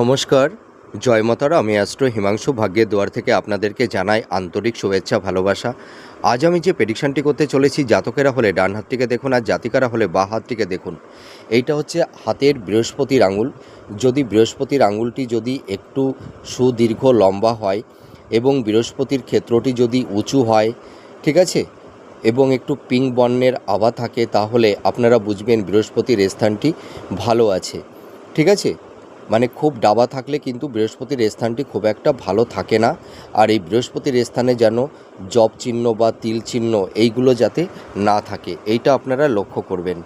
নমস্কার। জয় মাতারা, আমি অ্যাস্ট্রো হিমাংশু। ভাগ্যের দুয়ার থেকে আপনাদেরকে জানাই আন্তরিক শুভেচ্ছা, ভালোবাসা। আজ আমি যে প্রেডিকশানটি করতে চলেছি, জাতকেরা হলে ডান হাতটিকে দেখুন আর জাতিকারা হলে বা হাতটিকে দেখুন। এইটা হচ্ছে হাতের বৃহস্পতির আঙুল। যদি বৃহস্পতির আঙুলটি যদি একটু সুদীর্ঘ লম্বা হয় এবং বৃহস্পতির ক্ষেত্রটি যদি উঁচু হয়, ঠিক আছে? এবং একটু পিঙ্ক বর্ণের আভা থাকে, তাহলে আপনারা বুঝবেন বৃহস্পতির স্থানটি ভালো আছে। ঠিক আছে? মানে খুব ডাবা থাকলে কিন্তু বৃহস্পতির স্থানটি খুব একটা ভালো থাকে না। আর এই বৃহস্পতির স্থানে যেন জব চিহ্ন বা তিল চিহ্ন এইগুলো যাতে না থাকে, এইটা আপনারা লক্ষ্য করবেন।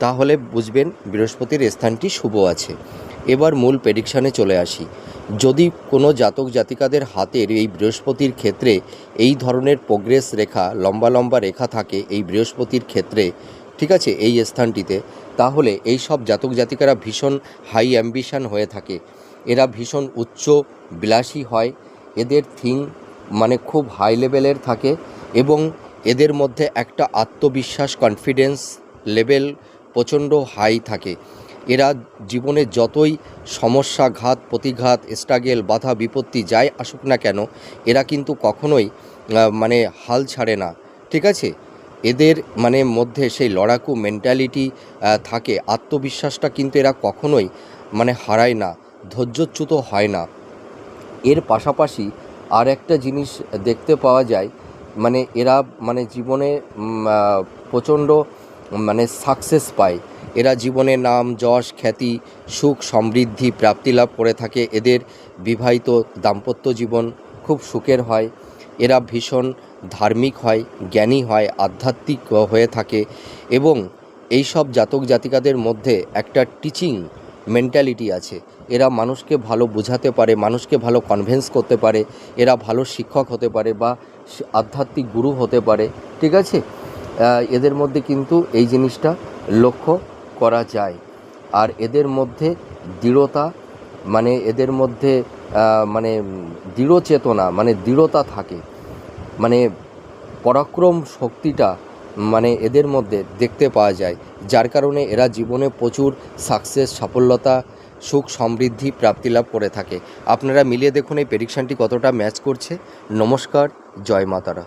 তাহলে বুঝবেন বৃহস্পতির স্থানটি শুভ আছে। এবার মূল প্রেডিকশানে চলে আসি। যদি কোনো জাতক জাতিকাদের হাতের এই বৃহস্পতির ক্ষেত্রে এই ধরনের প্রোগ্রেস রেখা, লম্বা লম্বা রেখা থাকে, এই বৃহস্পতির ক্ষেত্রে ঠিক আছে, এই স্থানটিতে। তাহলে এই সব জাতক জাতিকারা ভীষণ হাই অ্যাম্বিশান হয়ে থাকে। এরা ভীষণ উচ্চ বিলাসী হয়, এদের থিং মানে খুব হাই লেভেলের থাকে এবং এদের মধ্যে একটা আত্মবিশ্বাস কনফিডেন্স লেভেল প্রচণ্ড হাই থাকে। এরা জীবনে যতই সমস্যা ঘাত প্রতিঘাত স্ট্রাগেল বাধা, বিপত্তি যাই আসুক না কেন, এরা কিন্তু কখনোই মানে হাল ছাড়ে না। ঠিক আছে? এদের মানে মধ্যে সেই লড়াকু মেন্টালিটি থাকে। আত্মবিশ্বাসটা কিন্তু এরা কখনোই মানে হারায় না, ধৈর্যচ্যুত হয় না। এর পাশাপাশি আর একটা জিনিস দেখতে পাওয়া যায় মানে এরা মানে জীবনে প্রচণ্ড মানে সাকসেস পায়। এরা জীবনে নাম, যশ, খ্যাতি, সুখ, সমৃদ্ধি, প্রাপ্তি লাভ করে থাকে। এদের বিবাহিত দাম্পত্য জীবন খুব সুখের হয়। এরা ভীষণ ধার্মিক হয়, জ্ঞানী হয়, আধ্যাত্মিক হয়ে থাকে এবং এই সব জাতক জাতিকাদের মধ্যে একটা টিচিং মেন্টালিটি আছে। এরা মানুষকে ভালো বোঝাতে পারে, মানুষকে ভালো কনভেন্স করতে পারে, এরা ভালো শিক্ষক হতে পারে বা আধ্যাত্মিক গুরু হতে পারে, ঠিক আছে? এদের মধ্যে কিন্তু এই জিনিসটা লক্ষ্য করা যায়। আর এদের মধ্যে দৃঢ়তা মানে এদের মধ্যে মানে দৃঢ় চেতনা মানে দৃঢ়তা থাকে। মানে পরাক্রম শক্তিটা মানে এদের মধ্যে দেখতে পাওয়া যায়। যার কারণে এরা জীবনে প্রচুর সাকসেস সাফল্যতা, সুখ, সমৃদ্ধি, প্রাপ্তি লাভ করে থাকে। আপনারা মিলিয়ে দেখুন এই প্রেডিকশানটি কতটা ম্যাচ করছে। নমস্কার, জয় মাতারা।